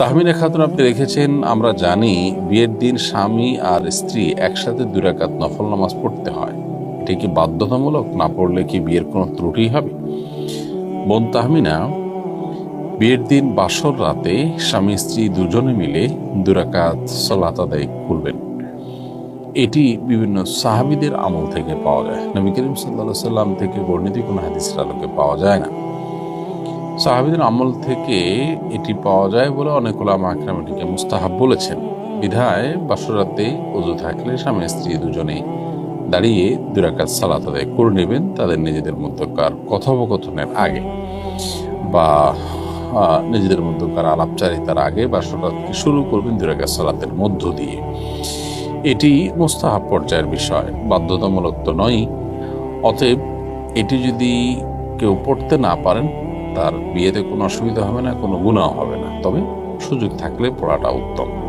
তাহমিনা খাতুন আপনি রেখেছেন, আমরা জানি বিয়ের দিন স্বামী আর স্ত্রী একসাথে দুরাকাত নফল নামাজ পড়তে হয়। এটা কি বাধ্যতামূলক, না পড়লে কি বিয়ের কোনো ত্রুটি হবে? বোন তাহমিনা, বিয়ের দিন বাসর রাতে স্বামী স্ত্রী দুজনে মিলে দুরাকাত সলাত আদায় করবেন। এটি বিভিন্ন সাহাবিদের আমল থেকে পাওয়া যায়। নবী করিম সাল্লা সাল্লাম থেকে বর্ণিত কোনো হাদিসের আলোকে পাওয়া যায় না। সাহাবিদের আমল থেকে এটি পাওয়া যায় বলে অনেক ওলামা আকরাম এটিকে মুস্তাহাব বলেছেন। বিধায় বাসরাতে অজু থাকলে স্বামী স্ত্রী দুজনেই দাঁড়িয়ে দুরাকাত সালাত আদায় করে নেবেন, তাদের নিজেদের মধ্যকার কথোপকথনের আগে বা নিজেদের মধ্যকার আলাপচারিতার আগে বাসরাতকে শুরু করবেন দুরাকাত সালাতের মধ্য দিয়ে। এটি মোস্তাহাব পর্যায়ের বিষয়, বাধ্যতামূলক তো নয় অতএব এটি যদি কেউ পড়তে না পারেন তার বিয়েতে কোনো অসুবিধা হবে না, কোনো গুণাও হবে না। তবে সুযোগ থাকলে পড়াটা উত্তম।